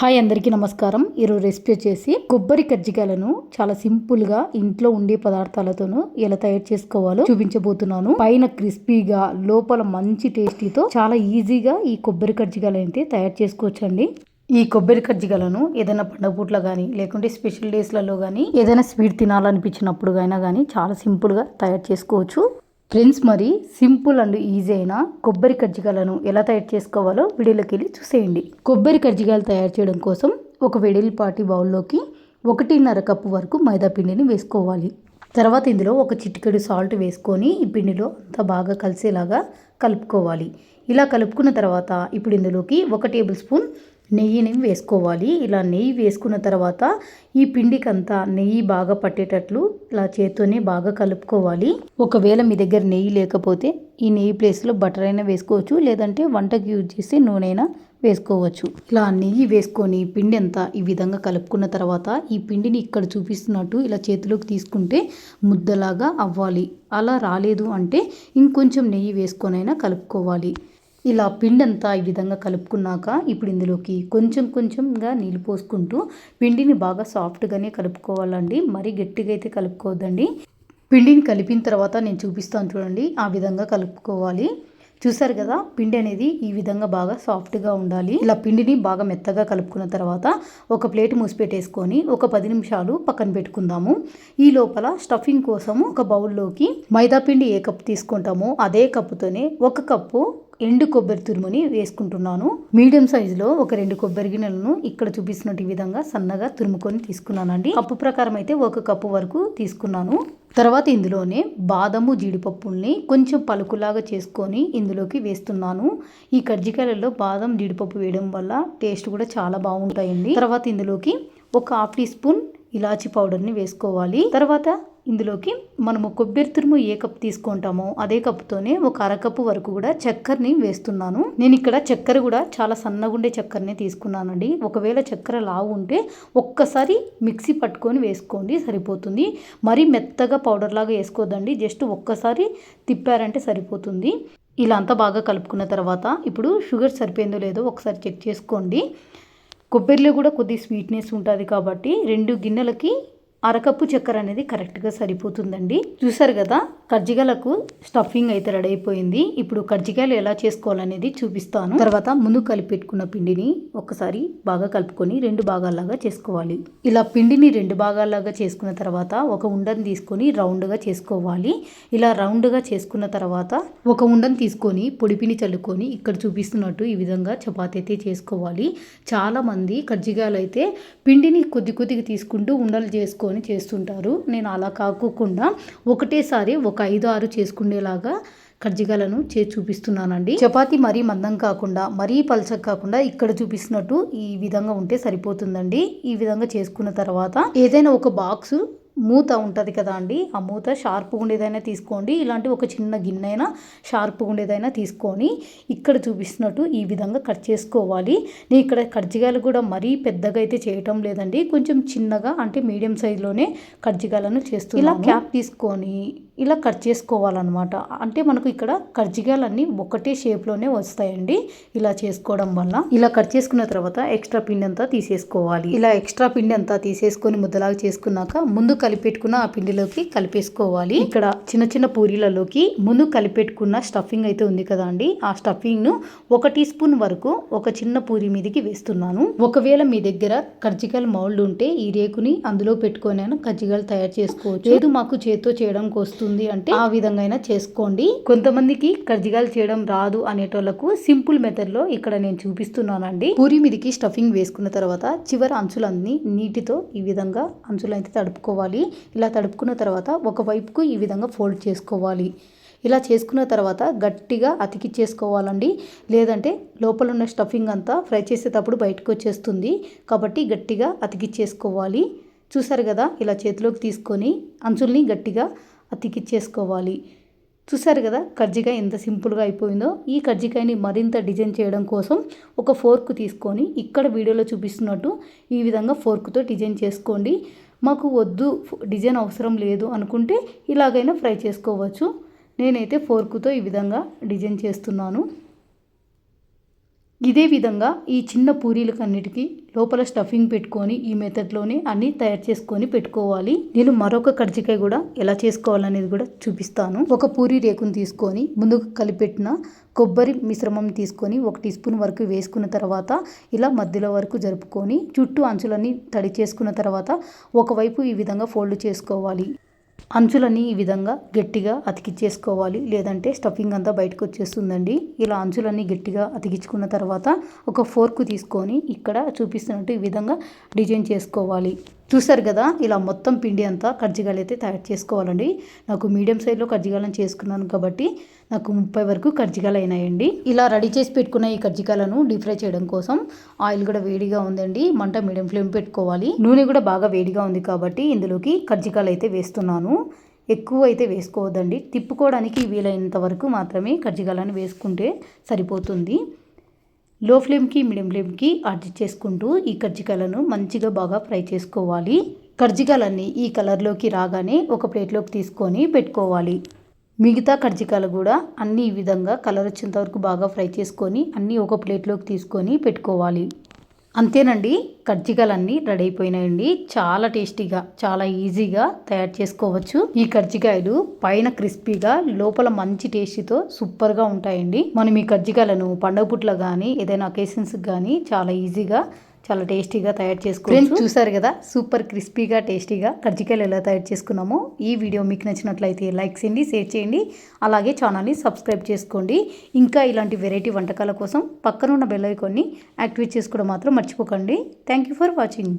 Hi అందరికీ నమస్కారం. ఈరోజు రెసిపీ వచ్చేసి కొబ్బరి కజ్జికాయలను చాలా సింపుల్గా ఇంట్లో ఉండే పదార్థాలతోనూ ఎలా తయారు చేసుకోవాలో చూపించబోతున్నాను. పైన క్రిస్పీగా లోపల మంచి టేస్టీతో చాలా ఈజీగా ఈ కొబ్బరి కజ్జికాయలు అయితే తయారు చేసుకోవచ్చండి. ఈ కొబ్బరి కజ్జికాయలను ఏదైనా పండగ పూట్లో కానీ లేకుంటే స్పెషల్ డేస్లలో కానీ ఏదైనా స్వీట్ తినాలనిపించినప్పుడు అయినా కానీ చాలా సింపుల్గా తయారు చేసుకోవచ్చు. ఫ్రెండ్స్ మరి సింపుల్ అండ్ ఈజీ అయిన కొబ్బరి కజ్జికాయలను ఎలా తయారు చేసుకోవాలో వీడియోలోకి వెళ్ళి చూసేయండి. కొబ్బరి కజ్జికాయలు తయారు చేయడం కోసం ఒక వెడల్పాటి బౌల్లోకి ఒకటిన్నర కప్పు వరకు మైదా పిండిని వేసుకోవాలి. తర్వాత ఇందులో ఒక చిటికెడు సాల్ట్ వేసుకొని ఈ పిండిలో అంతా బాగా కలిసేలాగా కలుపుకోవాలి. ఇలా కలుపుకున్న తర్వాత ఇప్పుడు ఇందులోకి ఒక టేబుల్ స్పూన్ నెయ్యిని వేసుకోవాలి. ఇలా నెయ్యి వేసుకున్న తర్వాత ఈ పిండికంతా నెయ్యి బాగా పట్టేటట్లు ఇలా చేత్తోనే బాగా కలుపుకోవాలి. ఒకవేళ మీ దగ్గర నెయ్యి లేకపోతే ఈ నెయ్యి ప్లేస్లో బటర్ అయినా వేసుకోవచ్చు లేదంటే వంటకి యూజ్ చేసి నూనె అయినా వేసుకోవచ్చు. ఇలా నెయ్యి వేసుకొని పిండి అంతా ఈ విధంగా కలుపుకున్న తర్వాత ఈ పిండిని ఇక్కడ చూపిస్తున్నట్టు ఇలా చేతిలోకి తీసుకుంటే ముద్దలాగా అవ్వాలి. అలా రాలేదు అంటే ఇంకొంచెం నెయ్యి వేసుకొనైనా కలుపుకోవాలి. ఇలా పిండి అంతా ఈ విధంగా కలుపుకున్నాక ఇప్పుడు ఇందులోకి కొంచెం కొంచెంగా నీళ్ళు పోసుకుంటూ పిండిని బాగా సాఫ్ట్గానే కలుపుకోవాలండి. మరీ గట్టిగా అయితే కలుపుకోవద్దండి. పిండిని కలిపిన తర్వాత నేను చూపిస్తాను చూడండి. ఆ విధంగా కలుపుకోవాలి. చూసారు కదా పిండి అనేది ఈ విధంగా బాగా సాఫ్ట్గా ఉండాలి. ఇలా పిండిని బాగా మెత్తగా కలుపుకున్న తర్వాత ఒక ప్లేట్ మూసిపెట్టేసుకొని ఒక పది నిమిషాలు పక్కన పెట్టుకుందాము. ఈ లోపల స్టఫింగ్ కోసము ఒక బౌల్లోకి మైదా పిండి ఏ కప్పు తీసుకుంటామో అదే కప్పుతోనే ఒక కప్పు ఎండు కొబ్బరి తురుముని వేసుకుంటున్నాను. మీడియం సైజులో ఒక రెండు కొబ్బరి గిన్నెలను ఇక్కడ చూపిస్తున్నట్టు ఈ విధంగా సన్నగా తురుముకొని తీసుకున్నానండి. కప్పు ప్రకారం అయితే ఒక కప్పు వరకు తీసుకున్నాను. తర్వాత ఇందులోనే బాదము జీడిపప్పుల్ని కొంచెం పలుకులాగా చేసుకొని ఇందులోకి వేస్తున్నాను. ఈ కజ్జికాయలలో బాదం జీడిపప్పు వేయడం వల్ల టేస్ట్ కూడా చాలా బాగుంటాయండి. తర్వాత ఇందులోకి ఒక హాఫ్ టీ స్పూన్ ఇలాచి పౌడర్ని వేసుకోవాలి. తర్వాత ఇందులోకి మనము కొబ్బరి తురుము ఏ కప్ తీసుకుంటామో అదే కప్పుతోనే ఒక అరకప్పు వరకు కూడా చక్కెరని వేస్తున్నాను. నేను ఇక్కడ చక్కెర కూడా చాలా సన్నగుండే చక్కెరనే తీసుకున్నానండి. ఒకవేళ చక్కెర లావు ఉంటే ఒక్కసారి మిక్సీ పట్టుకొని వేసుకోండి సరిపోతుంది. మరీ మెత్తగా పౌడర్ లాగా వేసుకోవద్దండి జస్ట్ ఒక్కసారి తిప్పారంటే సరిపోతుంది. ఇలా అంతా బాగా కలుపుకున్న తర్వాత ఇప్పుడు షుగర్ సరిపోయిందో లేదో ఒకసారి చెక్ చేసుకోండి. కొబ్బరిలో కూడా కొద్ది స్వీట్నెస్ ఉంటుంది కాబట్టి రెండు గిన్నెలకి అరకప్పు చక్కెర అనేది కరెక్ట్గా సరిపోతుందండి. చూసారు కదా కర్జిగలకు స్టఫింగ్ అయితే రెడీ అయిపోయింది. ఇప్పుడు కజ్జికాయలు ఎలా చేసుకోవాలనేది చూపిస్తాను. తర్వాత ముందు కలిపి పెట్టుకున్న పిండిని ఒకసారి బాగా కలుపుకొని రెండు భాగాల్లాగా చేసుకోవాలి. ఇలా పిండిని రెండు భాగాల్లాగా చేసుకున్న తర్వాత ఒక ఉండని తీసుకొని రౌండ్గా చేసుకోవాలి. ఇలా రౌండ్గా చేసుకున్న తర్వాత ఒక ఉండని తీసుకొని పొడిపిని చల్లుకొని ఇక్కడ చూపిస్తున్నట్టు ఈ విధంగా చపాతి అయితే చేసుకోవాలి. చాలా మంది కజ్జికాయలు అయితే పిండిని కొద్ది కొద్దిగా తీసుకుంటూ ఉండలు చేసుకొని చేసుకొని చేస్తుంటారు. నేను అలా కాకోకుండా ఒకటేసారి ఒక ఐదు ఆరు చేసుకునేలాగా కజ్జికాయలను చే చూపిస్తున్నానండి. చపాతి మరీ మందం కాకుండా మరీ పలచక కాకుండా ఇక్కడ చూపిస్తున్నట్టు ఈ విధంగా ఉంటే సరిపోతుందండి. ఈ విధంగా చేసుకున్న తర్వాత ఏదైనా ఒక బాక్స్ మూత ఉంటుంది కదా అండి ఆ మూత షార్ప్ ఉండేదైనా తీసుకోండి. ఇలాంటి ఒక చిన్న గిన్నె అయినా షార్ప్ ఉండేదైనా తీసుకొని ఇక్కడ చూపిస్తున్నట్టు ఈ విధంగా కట్ చేసుకోవాలి. నేను ఇక్కడ కర్జికాయలు కూడా మరీ పెద్దగా అయితే చేయటం లేదండి కొంచెం చిన్నగా అంటే మీడియం సైజులోనే కర్జికాయలను చేస్తున్నాను. ఇలా క్యాప్ తీసుకొని ఇలా కట్ చేసుకోవాలన్నమాట. అంటే మనకు ఇక్కడ కర్జికాయలన్నీ ఒకటే షేప్లోనే వస్తాయండి. ఇలా చేసుకోవడం వల్ల. ఇలా కట్ చేసుకున్న తర్వాత ఎక్స్ట్రా పిండి అంతా తీసేసుకోవాలి. ఇలా ఎక్స్ట్రా పిండి అంతా తీసేసుకొని ముద్దలాగా చేసుకున్నాక ముందు కలిపెట్టుకున్న ఆ పిండిలోకి కలిపేసుకోవాలి. ఇక్కడ చిన్న చిన్న పూరీలలోకి ముందు కలిపెట్టుకున్న స్టఫింగ్ అయితే ఉంది కదా అండి ఆ స్టఫింగ్ను ఒక టీ స్పూన్ వరకు ఒక చిన్న పూరి మీదకి వేస్తున్నాను. ఒకవేళ మీ దగ్గర కర్జికాయల మౌల్డ్ ఉంటే ఈ రేకుని అందులో పెట్టుకొని కజ్జికాయలు తయారు చేసుకోవచ్చు. లేదు మాకు చేత్తో చేయడం వస్తుంది అంటే ఆ విధంగా అయినా చేసుకోండి. కొంతమందికి కర్జికాయలు చేయడం రాదు అనేటోళ్ళకు సింపుల్ మెథడ్లో ఇక్కడ నేను చూపిస్తున్నానండి. పూరి మీదకి స్టఫింగ్ వేసుకున్న తర్వాత చివరి అంచులన్నీ నీటితో ఈ విధంగా అంచులైతే తడుపుకోవాలి. ఇలా తడుపుకున్న తర్వాత ఒక వైపుకు ఈ విధంగా ఫోల్డ్ చేసుకోవాలి. ఇలా చేసుకున్న తర్వాత గట్టిగా అతికి చేసుకోవాలండి. లేదంటే లోపల ఉన్న స్టఫింగ్ అంతా ఫ్రై చేసేటప్పుడు బయటకు వచ్చేస్తుంది కాబట్టి గట్టిగా అతికిచ్చేసుకోవాలి చూసారు కదా? ఇలా చేతిలోకి తీసుకొని అంచుల్ని గట్టిగా అతికిచ్చేసుకోవాలి చూసారు కదా కజ్జికాయ ఎంత సింపుల్గా అయిపోయిందో. ఈ కజ్జికాయని మరింత డిజైన్ చేయడం కోసం ఒక ఫోర్క్ తీసుకొని ఇక్కడ వీడియోలో చూపిస్తున్నట్టు ఈ విధంగా ఫోర్క్తో డిజైన్ చేసుకోండి. మాకు వద్దు డిజైన్ అవసరం లేదు అనుకుంటే ఇలాగైనా ఫ్రై చేసుకోవచ్చు. నేనైతే ఫోర్క్తో ఈ విధంగా డిజైన్ చేస్తున్నాను. ఇదే విధంగా ఈ చిన్న పూరీలకన్నిటికీ లోపల స్టఫింగ్ పెట్టుకొని ఈ మెథడ్లోనే అన్ని తయారు చేసుకొని పెట్టుకోవాలి. నేను మరొక కర్జికాయ కూడా ఎలా చేసుకోవాలనేది కూడా చూపిస్తాను. ఒక పూరి రేకును తీసుకొని ముందుకు కలిపెట్టిన కొబ్బరి మిశ్రమం తీసుకొని ఒక టీ స్పూన్ వరకు వేసుకున్న తర్వాత ఇలా మధ్యలో వరకు జరుపుకొని చుట్టూ అంచులన్నీ తడి చేసుకున్న తర్వాత ఒకవైపు ఈ విధంగా ఫోల్డ్ చేసుకోవాలి. అంచులని ఈ విధంగా గట్టిగా అతికిచ్చేసుకోవాలి. లేదంటే స్టఫింగ్ అంతా బయటకు వచ్చేస్తుందండి ఇలా అంచులన్నీ గట్టిగా అతికించుకున్న తర్వాత ఒక ఫోర్క్ తీసుకొని ఇక్కడ చూపిస్తున్నట్టు ఈ విధంగా డిజైన్ చేసుకోవాలి. చూసారు కదా ఇలా మొత్తం పిండి అంతా కజ్జిగాలు అయితే తయారు చేసుకోవాలండి. నాకు మీడియం సైజులో కజ్జిగాలను చేసుకున్నాను కాబట్టి నాకు ముప్పై వరకు కజ్జికాయలు అయినాయండి. ఇలా రెడీ చేసి పెట్టుకున్న ఈ కజ్జికాయలను డీప్ ఫ్రై చేయడం కోసం ఆయిల్ కూడా వేడిగా ఉందండి. మంట మీడియం ఫ్లేమ్ పెట్టుకోవాలి. నూనె కూడా బాగా వేడిగా ఉంది కాబట్టి ఇందులోకి కజ్జికాయలు అయితే వేస్తున్నాను. ఎక్కువ అయితే వేసుకోవద్దండి. తిప్పుకోవడానికి వీలైనంత వరకు మాత్రమే కజ్జికాయలను వేసుకుంటే సరిపోతుంది. లో ఫ్లేమ్కి మీడియం ఫ్లేమ్కి అడ్జస్ట్ చేసుకుంటూ ఈ కజ్జికాయలను మంచిగా బాగా ఫ్రై చేసుకోవాలి. కర్జికాయలన్నీ ఈ కలర్లోకి రాగానే ఒక ప్లేట్లోకి తీసుకొని పెట్టుకోవాలి. మిగతా కర్జికాయలు కూడా అన్ని ఈ విధంగా కలర్ వచ్చేంత వరకు బాగా ఫ్రై చేసుకొని అన్నీ ఒక ప్లేట్లోకి తీసుకొని పెట్టుకోవాలి. అంతేనండి కర్జికాయలన్నీ రెడీ అయిపోయినాయండి. చాలా టేస్టీగా చాలా ఈజీగా తయారు చేసుకోవచ్చు. ఈ కర్జికాయలు పైన క్రిస్పీగా లోపల మంచి టేస్టీతో సూపర్గా ఉంటాయండి. మనం ఈ కర్జికాయలను పండగ పుట్ల కానీ ఏదైనా అకేషన్స్కి కానీ చాలా ఈజీగా చాలా టేస్టీగా తయారు చేసుకోవచ్చు. చూసారు కదా? సూపర్ క్రిస్పీగా టేస్టీగా కజ్జికాయలు ఎలా తయారు చేసుకున్నామో ఈ వీడియో మీకు నచ్చినట్లయితే లైక్ చేయండి షేర్ చేయండి అలాగే ఛానల్ని సబ్స్క్రైబ్ చేసుకోండి. ఇంకా ఇలాంటి వెరైటీ వంటకాల కోసం పక్కన ఉన్న బెల్ ఐకాన్ని యాక్టివేట్ చేసుకోవడం మాత్రం మర్చిపోకండి. Thank you for watching.